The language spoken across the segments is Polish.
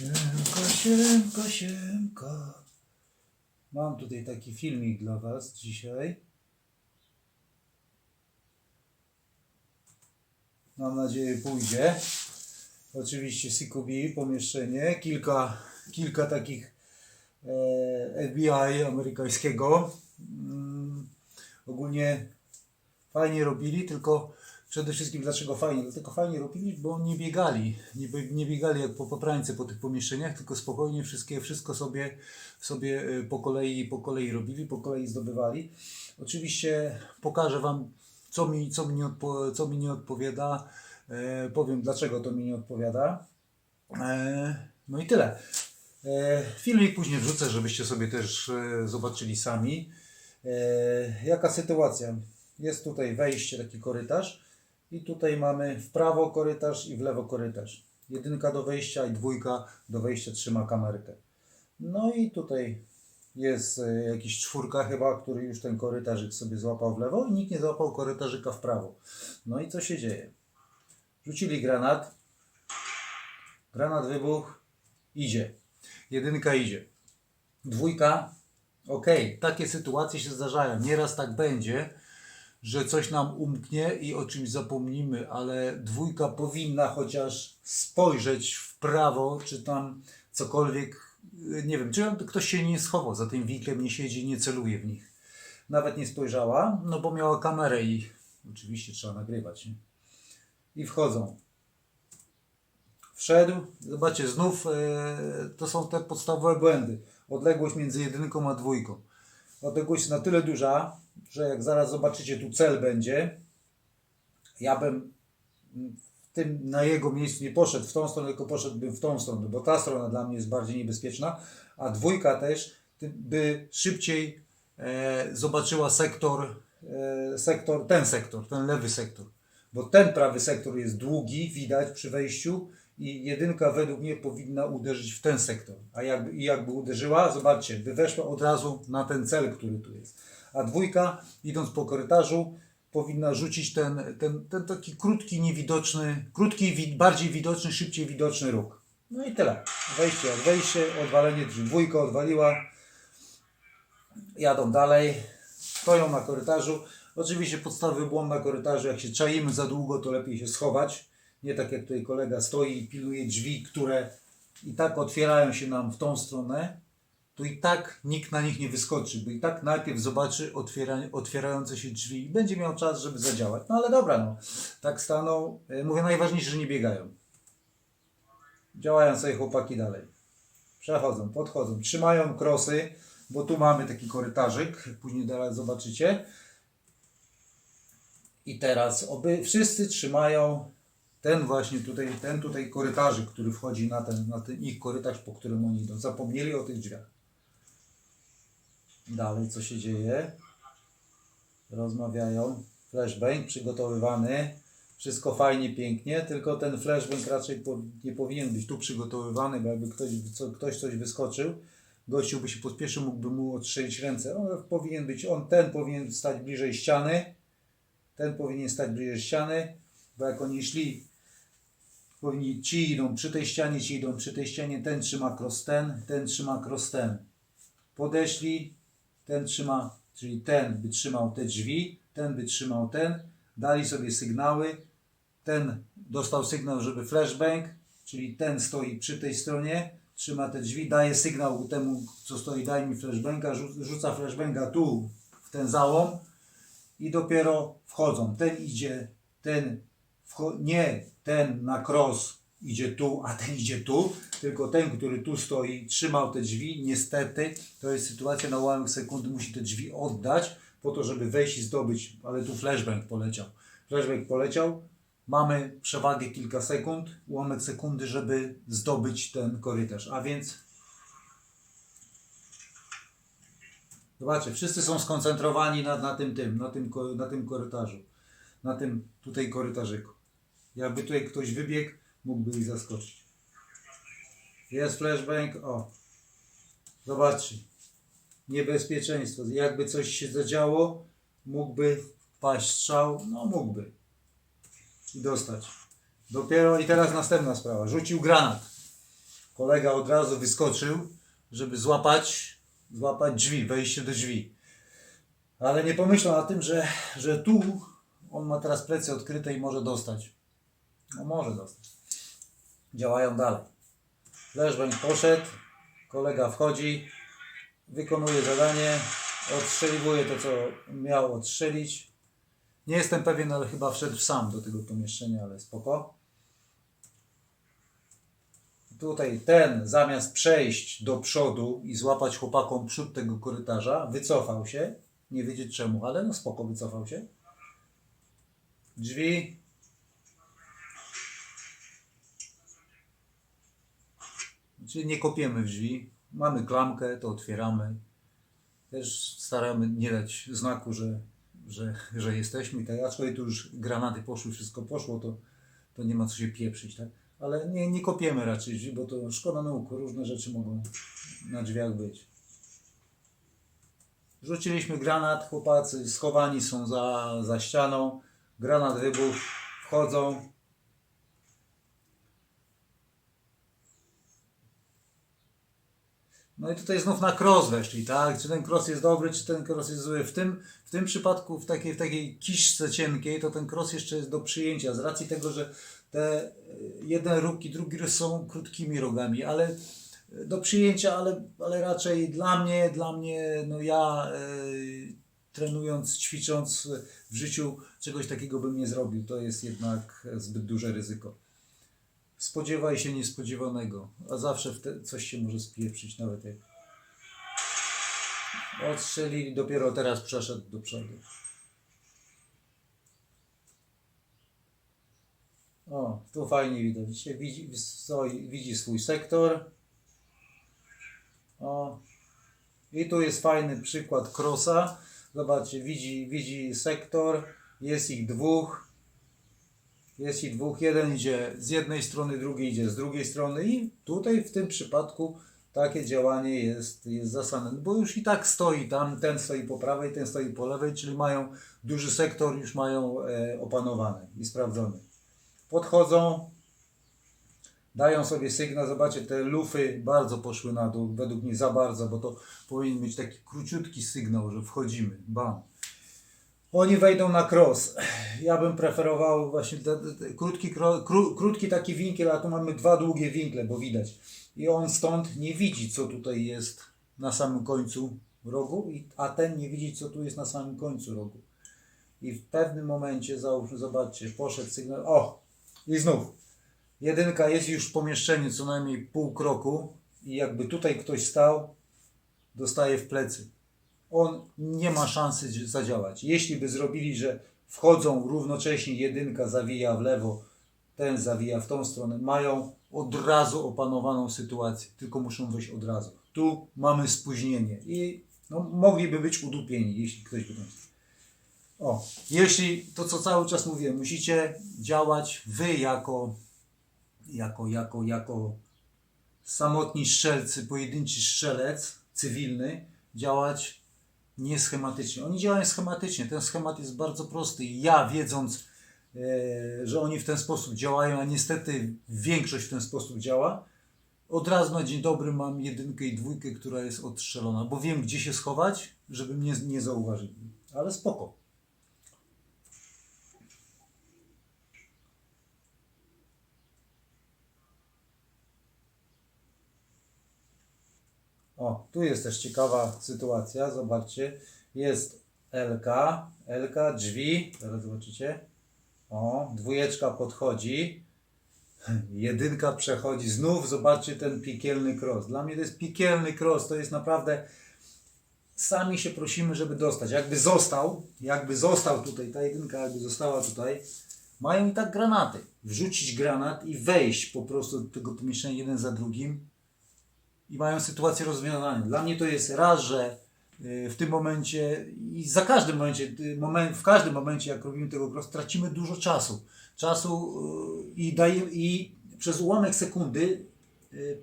Siemka, siemka, siemka. Mam tutaj taki filmik dla Was dzisiaj. Mam nadzieję pójdzie. Oczywiście CQB, pomieszczenie. Kilka, kilka takich e, FBI amerykańskiego. Mm, ogólnie fajnie robili, tylko przede wszystkim dlaczego fajnie? Dlatego fajnie robili, bo nie biegali. Nie, nie biegali jak po poprańce po tych pomieszczeniach, tylko spokojnie wszystkie, wszystko sobie, sobie y, po kolei, po kolei robili, po kolei zdobywali. Oczywiście pokażę Wam, co mi, co mi, nie, odpo, co mi nie odpowiada. E, powiem, dlaczego to mi nie odpowiada. E, no i tyle. E, filmik później wrzucę, żebyście sobie też e, zobaczyli sami. E, jaka sytuacja? Jest tutaj wejście, taki korytarz i tutaj mamy w prawo korytarz i w lewo korytarz. Jedynka do wejścia i dwójka do wejścia trzyma kamerkę. No i tutaj jest e, jakiś czwórka chyba, który już ten korytarzyk sobie złapał w lewo i nikt nie złapał korytarzyka w prawo. No i co się dzieje? Rzucili granat. Granat wybuchł. Idzie. Jedynka idzie. Dwójka. Okej, takie sytuacje się zdarzają. Nieraz tak będzie, że coś nam umknie i o czymś zapomnimy, ale dwójka powinna chociaż spojrzeć w prawo, czy tam cokolwiek, y, nie wiem, czy ktoś się nie schował za tym wiklem, nie siedzi, nie celuje w nich. Nawet nie spojrzała, no bo miała kamerę i oczywiście trzeba nagrywać. Nie? I wchodzą. Wszedł, zobaczcie, znów e, to są te podstawowe błędy. Odległość między jedynką a dwójką. Odległość na tyle duża, że jak zaraz zobaczycie, tu cel będzie, ja bym w tym, na jego miejscu nie poszedł w tą stronę, tylko poszedłbym w tą stronę, bo ta strona dla mnie jest bardziej niebezpieczna, a dwójka też by szybciej e, zobaczyła sektor, e, sektor, ten sektor, ten lewy sektor. Bo ten prawy sektor jest długi, widać przy wejściu i jedynka według mnie powinna uderzyć w ten sektor. A jakby, jakby uderzyła, zobaczcie, by weszła od razu na ten cel, który tu jest. A dwójka, idąc po korytarzu, powinna rzucić ten, ten, ten taki krótki, niewidoczny, krótki, bardziej widoczny, szybciej widoczny ruch. No i tyle. Wejście jak wejście, odwalenie drzwi. Dwójka odwaliła, jadą dalej, stoją na korytarzu. Oczywiście podstawowy błąd na korytarzu, jak się czaimy za długo, to lepiej się schować. Nie tak jak tutaj kolega stoi i pilnuje drzwi, które i tak otwierają się nam w tą stronę, to i tak nikt na nich nie wyskoczy, bo i tak najpierw zobaczy otwiera, otwierające się drzwi i będzie miał czas, żeby zadziałać. No ale dobra, no. Tak staną. E, Mówię najważniejsze, że nie biegają. Działają sobie chłopaki dalej. Przechodzą, podchodzą, trzymają krosy, bo tu mamy taki korytarzyk, później dalej zobaczycie. I teraz oby wszyscy trzymają ten właśnie tutaj, ten tutaj korytarzyk, który wchodzi na ten, na ten ich korytarz, po którym oni idą. Zapomnieli o tych drzwiach. Dalej co się dzieje? Rozmawiają. Flashbang przygotowywany. Wszystko fajnie, pięknie, tylko ten flashbang raczej nie powinien być tu przygotowywany, bo jakby ktoś, co, ktoś coś wyskoczył, gościu by się pospieszył, mógłby mu odstrzelić ręce. On powinien być, on ten powinien stać bliżej ściany, ten powinien stać bliżej ściany, bo jak oni szli, powinni, ci idą przy tej ścianie, ci idą przy tej ścianie, ten trzyma cross ten, ten trzyma cross ten. Podeszli, ten trzyma, czyli ten by trzymał te drzwi, ten by trzymał ten, dali sobie sygnały, ten dostał sygnał, żeby flashbang, czyli ten stoi przy tej stronie, trzyma te drzwi, daje sygnał temu, co stoi, daj mi flashbanga, rzu- rzuca flashbanga tu, w ten załom, i dopiero wchodzą. Ten idzie, ten nie ten na cross idzie tu, a ten idzie tu, tylko ten, który tu stoi, trzymał te drzwi. Niestety, to jest sytuacja na ułamek sekundy, musi te drzwi oddać po to, żeby wejść i zdobyć, ale tu flashbang poleciał. Flashbang poleciał, mamy przewagę kilka sekund, ułamek sekundy, żeby zdobyć ten korytarz, a więc Zobaczcie, wszyscy są skoncentrowani na, na tym tym, na tym, na tym korytarzu. Na tym tutaj korytarzyku. Jakby tutaj ktoś wybiegł, mógłby ich zaskoczyć. Jest flashbang, o. Zobaczcie. Niebezpieczeństwo. Jakby coś się zadziało, mógłby paść strzał, no mógłby. I dostać. Dopiero i teraz następna sprawa. Rzucił granat. Kolega od razu wyskoczył, żeby złapać, złapać drzwi, wejście do drzwi. Ale nie pomyślał o tym, że, że tu on ma teraz plecy odkryte i może dostać. No może dostać. Działają dalej. Flashbang poszedł, kolega wchodzi, wykonuje zadanie, odstrzeliwuje to, co miał odstrzelić. Nie jestem pewien, ale chyba wszedł sam do tego pomieszczenia, ale spoko. Tutaj ten, zamiast przejść do przodu i złapać chłopakom przód tego korytarza, wycofał się. Nie wiedzieć czemu, ale no spoko, wycofał się. Drzwi. Czyli nie kopiemy w drzwi. Mamy klamkę, to otwieramy. Też staramy nie dać znaku, że, że, że jesteśmy. Tak, aczkolwiek tu już granaty poszły, wszystko poszło, to, to nie ma co się pieprzyć, tak? Ale nie, nie kopiemy raczej drzwi, bo to szkoda nóg, różne rzeczy mogą na drzwiach być. Rzuciliśmy granat, chłopacy schowani są za, za ścianą. Granat wybuchł, wchodzą. No i tutaj znów na cross weszli, tak? Czy ten cross jest dobry, czy ten cross jest zły. W tym, w tym przypadku, w takiej, w takiej kiszce cienkiej, to ten cross jeszcze jest do przyjęcia, z racji tego, że te e, jeden róg i drugi są krótkimi rogami, ale e, do przyjęcia, ale, ale raczej dla mnie, dla mnie, no ja e, trenując, ćwicząc w życiu czegoś takiego bym nie zrobił. To jest jednak zbyt duże ryzyko. Spodziewaj się niespodziewanego, a zawsze coś się może spieprzyć, nawet jak odstrzelili, dopiero teraz przeszedł do przodu. O, tu fajnie widać. Widzi, widzi swój sektor. O. I tu jest fajny przykład crossa. Zobaczcie, widzi, widzi sektor. Jest ich dwóch. Ich dwóch. Jeden idzie z jednej strony, drugi idzie z drugiej strony. I tutaj w tym przypadku takie działanie jest, jest zasadne. Bo już i tak stoi tam, ten stoi po prawej, ten stoi po lewej, czyli mają duży sektor, już mają e, opanowany i sprawdzony podchodzą, dają sobie sygnał, zobaczcie, te lufy bardzo poszły na dół, według mnie za bardzo, bo to powinien być taki króciutki sygnał, że wchodzimy, bam. Oni wejdą na cross. Ja bym preferował właśnie te, te, krótki, kró, krótki taki winkiel, a tu mamy dwa długie winkle, bo widać. I on stąd nie widzi, co tutaj jest na samym końcu rogu, a ten nie widzi, co tu jest na samym końcu rogu. I w pewnym momencie, załóżmy, zobaczcie, poszedł sygnał, o, i znów. Jedynka jest już w pomieszczeniu co najmniej pół kroku i jakby tutaj ktoś stał, dostaje w plecy. On nie ma szansy dzi- zadziałać. Jeśli by zrobili, że wchodzą równocześnie, jedynka zawija w lewo, ten zawija w tą stronę, mają od razu opanowaną sytuację, tylko muszą wyjść od razu. Tu mamy spóźnienie i no, mogliby być udupieni, jeśli ktoś by tam o, jeśli to co cały czas mówię, musicie działać wy jako, jako, jako, jako samotni strzelcy, pojedynczy strzelec cywilny, działać nieschematycznie. Oni działają schematycznie. Ten schemat jest bardzo prosty. Ja wiedząc, e, że oni w ten sposób działają, a niestety większość w ten sposób działa, od razu na dzień dobry mam jedynkę i dwójkę, która jest odstrzelona, bo wiem gdzie się schować, żeby mnie nie zauważyli. Ale spoko. O, tu jest też ciekawa sytuacja. Zobaczcie, jest LK, LK, drzwi, teraz zobaczycie. O, dwójeczka podchodzi, jedynka przechodzi. Znów zobaczcie ten piekielny cross. Dla mnie to jest piekielny cross. To jest naprawdę. Sami się prosimy, żeby dostać. Jakby został, jakby został tutaj, ta jedynka jakby została tutaj, mają i tak granaty. Wrzucić granat i wejść po prostu do tego pomieszczenia jeden za drugim i mają sytuację rozwiązaną. Dla mnie to jest raz, że y, w tym momencie i za każdym momencie, y, w każdym momencie, jak robimy tego cross, tracimy dużo czasu. Czasu y, i, daje, i przez ułamek sekundy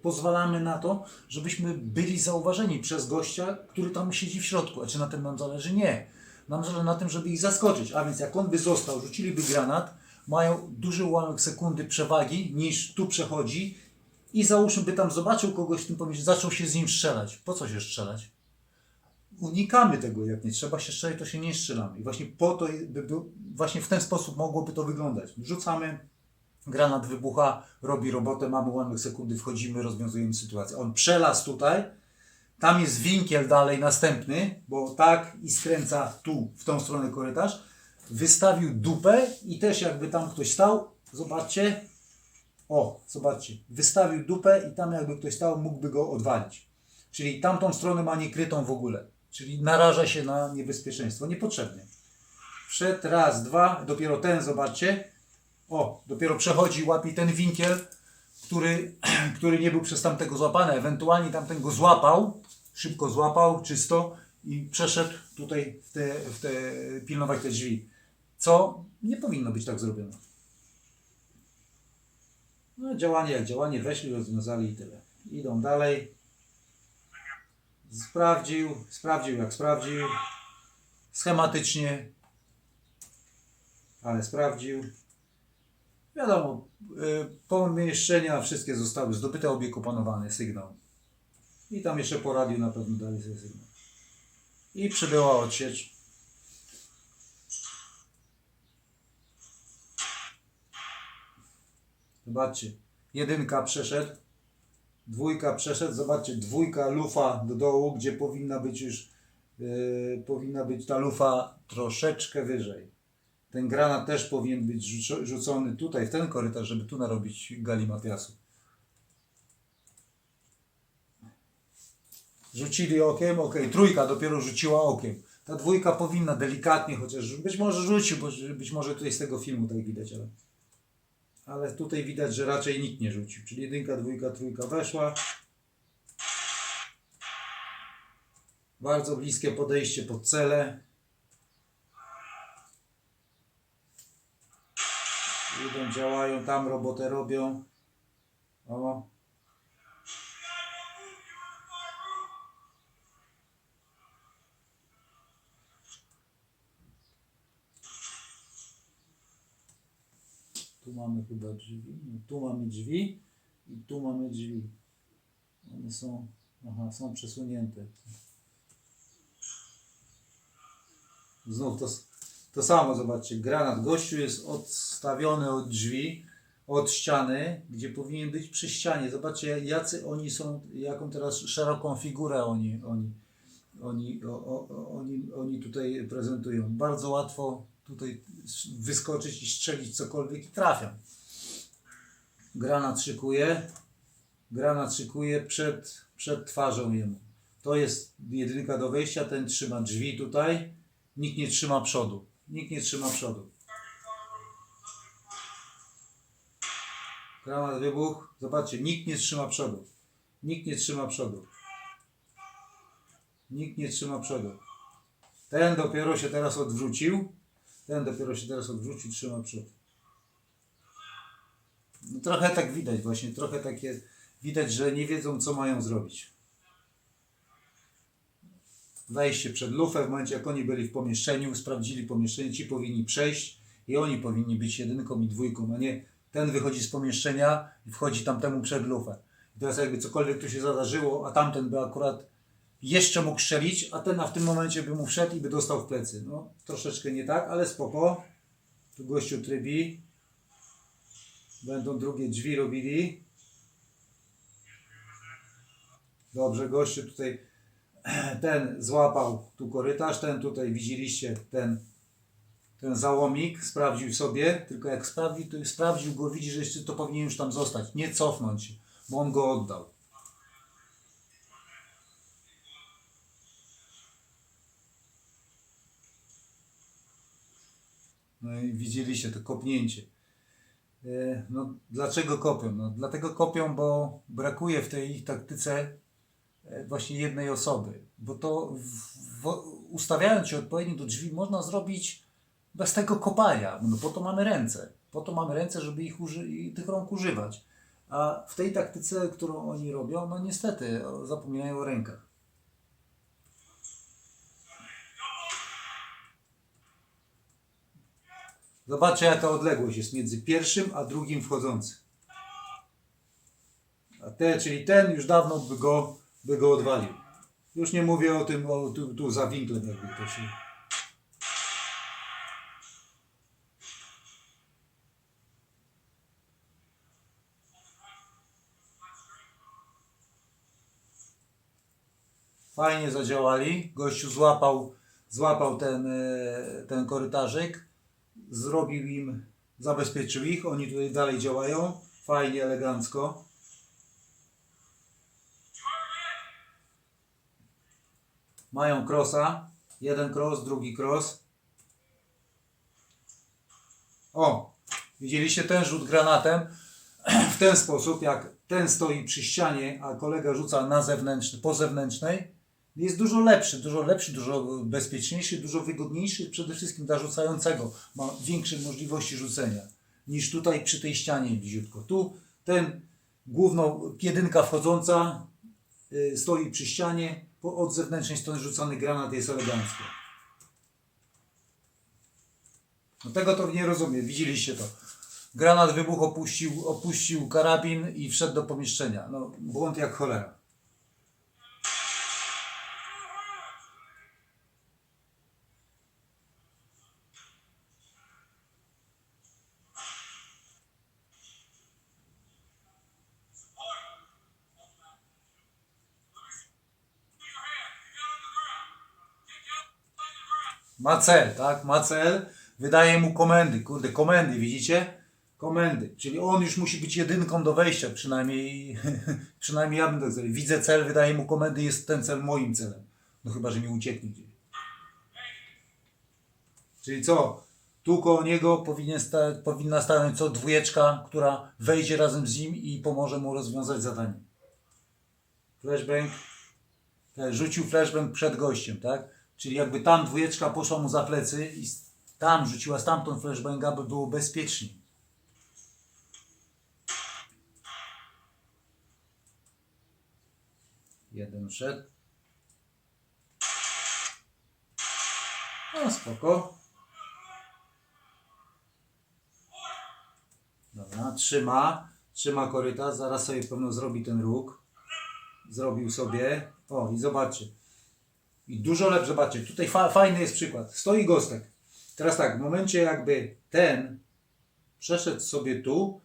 pozwalamy na to, żebyśmy byli zauważeni przez gościa, który tam siedzi w środku. A czy na tym nam zależy? Nie. Nam zależy na tym, żeby ich zaskoczyć. A więc jak on by został, rzuciliby granat, mają duży ułamek sekundy przewagi niż tu przechodzi i załóżmy by tam zobaczył kogoś w tym pomieszczeniu, zaczął się z nim strzelać. Po co się strzelać? Unikamy tego, jak nie trzeba się strzelać, to się nie strzelamy. I właśnie po to, by, właśnie w ten sposób mogłoby to wyglądać. Rzucamy, granat wybucha, robi robotę, mamy ułamek sekundy, wchodzimy, rozwiązujemy sytuację. On przelazł tutaj, tam jest winkiel dalej następny, bo tak i skręca tu, w tą stronę korytarz. Wystawił dupę i też jakby tam ktoś stał, zobaczcie, o, zobaczcie, wystawił dupę i tam jakby ktoś stał, mógłby go odwalić. Czyli tamtą stronę ma niekrytą w ogóle. Czyli naraża się na niebezpieczeństwo niepotrzebnie. Wszedł raz, dwa, dopiero ten, zobaczcie, o, dopiero przechodzi, łapie ten winkiel, który, który nie był przez tamtego złapany. Ewentualnie tamten go złapał, szybko złapał, czysto i przeszedł tutaj w te, w te pilnować te drzwi. Co nie powinno być tak zrobione. No, działanie jak działanie, weszli, rozwiązali i tyle. Idą dalej. Sprawdził, sprawdził jak sprawdził. Schematycznie, ale sprawdził. Wiadomo, y, pomieszczenia wszystkie zostały zdobyte, obiekt opanowany, sygnał. I tam jeszcze po radiu na pewno dali sobie sygnał. I przybyła odsiecz. Zobaczcie, jedynka przeszedł, dwójka przeszedł, zobaczcie, dwójka lufa do dołu, gdzie powinna być już, yy, powinna być ta lufa troszeczkę wyżej. Ten granat też powinien być rzuco- rzucony tutaj, w ten korytarz, żeby tu narobić galimatiasu. Rzucili okiem, ok, trójka dopiero rzuciła okiem. Ta dwójka powinna delikatnie chociaż, być może rzucił, być może tutaj z tego filmu tak widać, ale ale tutaj widać, że raczej nikt nie rzucił. Czyli jedynka, dwójka, trójka weszła. Bardzo bliskie podejście pod cele. Idą, działają, tam robotę robią. O. Tu mamy chyba drzwi. Tu mamy drzwi i tu mamy drzwi. One są, aha, są przesunięte. Znów to, to samo, zobaczcie. Granat gościu jest odstawiony od drzwi, od ściany, gdzie powinien być przy ścianie. Zobaczcie, jacy oni są, jaką teraz szeroką figurę oni, oni, oni, o, o- oni, oni tutaj prezentują. Bardzo łatwo tutaj wyskoczyć i strzelić cokolwiek i trafią. Granat szykuje, granat szykuje przed, przed twarzą jemu. To jest jedynka do wejścia, ten trzyma drzwi tutaj, nikt nie trzyma przodu. Nikt nie trzyma przodu. Granat wybuch, zobaczcie, nikt nie trzyma przodu. Nikt nie trzyma przodu. Nikt nie trzyma przodu. Ten dopiero się teraz odwrócił. Ten dopiero się teraz odwrócił, trzyma przód. No, trochę tak widać właśnie, trochę takie widać, że nie wiedzą co mają zrobić. Wejście przed lufę, w momencie jak oni byli w pomieszczeniu, sprawdzili pomieszczenie, ci powinni przejść i oni powinni być jedynką i dwójką, a nie ten wychodzi z pomieszczenia i wchodzi tamtemu przed lufę. I teraz jakby cokolwiek tu się zadarzyło, a tamten by akurat jeszcze mógł strzelić, a ten a w tym momencie by mu wszedł i by dostał w plecy. No, troszeczkę nie tak, ale spoko. Tu gościu trybi. Będą drugie drzwi robili. Dobrze, gościu tutaj ten złapał tu korytarz, ten tutaj widzieliście ten, ten załomik, sprawdził sobie, tylko jak sprawdził, to sprawdził go, widzi, że jeszcze to powinien już tam zostać, nie cofnąć bo on go oddał. No i widzieliście to kopnięcie. E, No, dlaczego kopią? No, dlatego kopią, bo brakuje w tej ich taktyce e, właśnie jednej osoby. Bo to w, ustawiając się odpowiednio do drzwi można zrobić bez tego kopania. No po to mamy ręce. Po to mamy ręce, żeby ich uży- tych rąk używać. A w tej taktyce, którą oni robią, no niestety zapominają o rękach. Zobaczcie, jaka odległość jest między pierwszym a drugim wchodzącym. te, czyli ten już dawno by go, by go odwalił. Już nie mówię o tym, o, tu, tu za winklem jakby to się... Fajnie zadziałali. Gościu złapał, złapał ten, e, ten korytarzyk, zrobił im, zabezpieczył ich. Oni tutaj dalej działają. Fajnie, elegancko. Mają krosa. Jeden cross, drugi cross. O, widzieliście ten rzut granatem w ten sposób, jak ten stoi przy ścianie, a kolega rzuca na zewnętrzny, po zewnętrznej, jest dużo lepszy, dużo lepszy, dużo bezpieczniejszy, dużo wygodniejszy przede wszystkim dla rzucającego. Ma większe możliwości rzucenia niż tutaj przy tej ścianie bliziutko. Tu ten główno jedynka wchodząca y, stoi przy ścianie, po, od zewnętrznej strony rzucany granat jest elegancko. No tego to nie rozumiem, widzieliście to. Granat wybuch opuścił, opuścił karabin i wszedł do pomieszczenia. No, błąd jak cholera. Ma cel, tak? Ma cel. Wydaje mu komendy. Kurde, komendy, widzicie? Komendy. Czyli on już musi być jedynką do wejścia, przynajmniej, przynajmniej ja bym tak zrobił. Widzę cel, wydaje mu komendy, jest ten cel moim celem. No chyba, że mi ucieknie gdzieś. Czyli co? Tu koło niego powinien sta powinna stanąć co dwójeczka, która wejdzie razem z nim i pomoże mu rozwiązać zadanie. Flashbang. Tak, rzucił flashbang przed gościem, tak? Czyli jakby tam dwójeczka poszła mu za plecy i tam rzuciła stamtąd flashbanga, by było bezpiecznie. Jeden szedł. No spoko. Dobra, trzyma. Trzyma korytarz, zaraz sobie pewno zrobi ten róg. Zrobił sobie. O, i zobaczcie. I dużo lepsze, zobaczcie, tutaj fa fajny jest przykład. Stoi gostek. Teraz tak, w momencie jakby ten przeszedł sobie tu,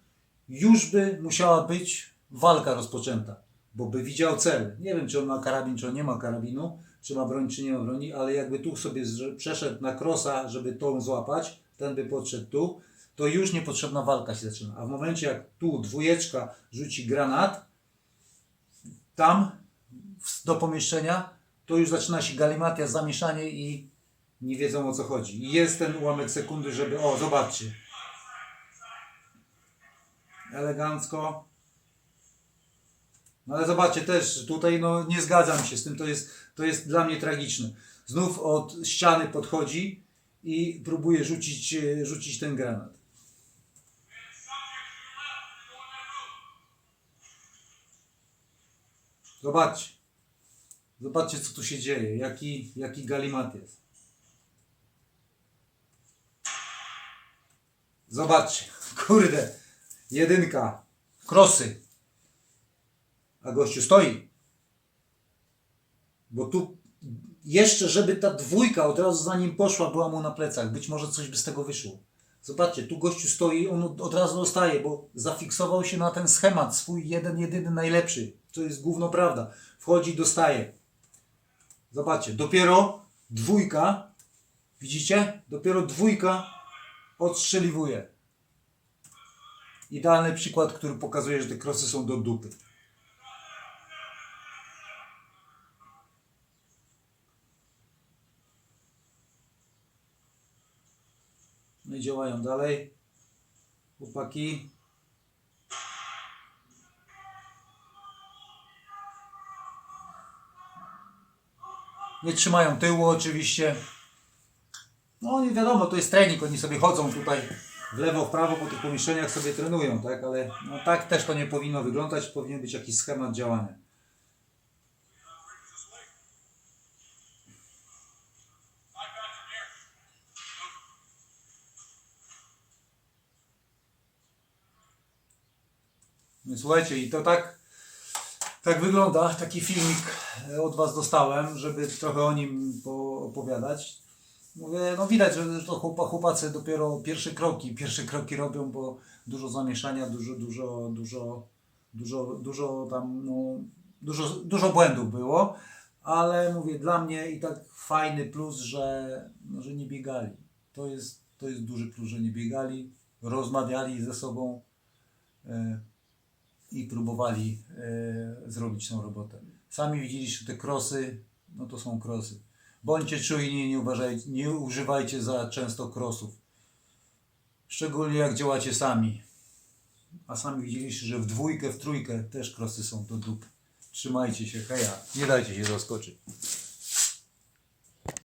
już by musiała być walka rozpoczęta, bo by widział cel. Nie wiem, czy on ma karabin, czy on nie ma karabinu, czy ma broń, czy nie ma broni, ale jakby tu sobie przeszedł na krosa, żeby tą złapać, ten by podszedł tu, to już niepotrzebna walka się zaczyna. A w momencie jak tu dwójeczka rzuci granat, tam do pomieszczenia, to już zaczyna się galimatia, zamieszanie i nie wiedzą o co chodzi. I jest ten ułamek sekundy, żeby. O, zobaczcie. Elegancko. No ale zobaczcie też, tutaj no nie zgadzam się z tym, to jest, to jest dla mnie tragiczne. Znów od ściany podchodzi i próbuje rzucić, e, rzucić ten granat. Zobaczcie. Zobaczcie, co tu się dzieje. Jaki, jaki galimat jest. Zobaczcie. Kurde. Jedynka. Krosy. A gościu stoi. Bo tu jeszcze, żeby ta dwójka od razu za nim poszła, była mu na plecach. Być może coś by z tego wyszło. Zobaczcie, tu gościu stoi, on od- razu dostaje, bo zafiksował się na ten schemat, swój jeden, jedyny, najlepszy. To jest gówno prawda. Wchodzi, dostaje. Zobaczcie, dopiero dwójka, widzicie? Dopiero dwójka odstrzeliwuje. Idealny przykład, który pokazuje, że te krosy są do dupy. No i działają dalej. Chłopaki. Nie trzymają tyłu oczywiście. No nie wiadomo, to jest trening, oni sobie chodzą tutaj w lewo, w prawo po tych pomieszczeniach sobie trenują, tak? Ale no, tak też to nie powinno wyglądać, powinien być jakiś schemat działania. Słuchajcie, i to tak Tak wygląda, taki filmik e, od Was dostałem, żeby trochę o nim poopowiadać. Mówię, no widać, że to chłopa, chłopacy dopiero pierwsze kroki, pierwsze kroki robią, bo dużo zamieszania, dużo, dużo, dużo, dużo, dużo tam, no, dużo, dużo błędów było, ale mówię, dla mnie i tak fajny plus, że, no, że nie biegali. To jest, to jest duży plus, że nie biegali, rozmawiali ze sobą e, i próbowali e, zrobić tą robotę. Sami widzieliście te krosy, no to są krosy. Bądźcie czujni, nie, uważajcie, nie używajcie za często krosów. Szczególnie jak działacie sami. A sami widzieliście, że w dwójkę, w trójkę też krosy są do dup. Trzymajcie się, heja. Nie dajcie się zaskoczyć.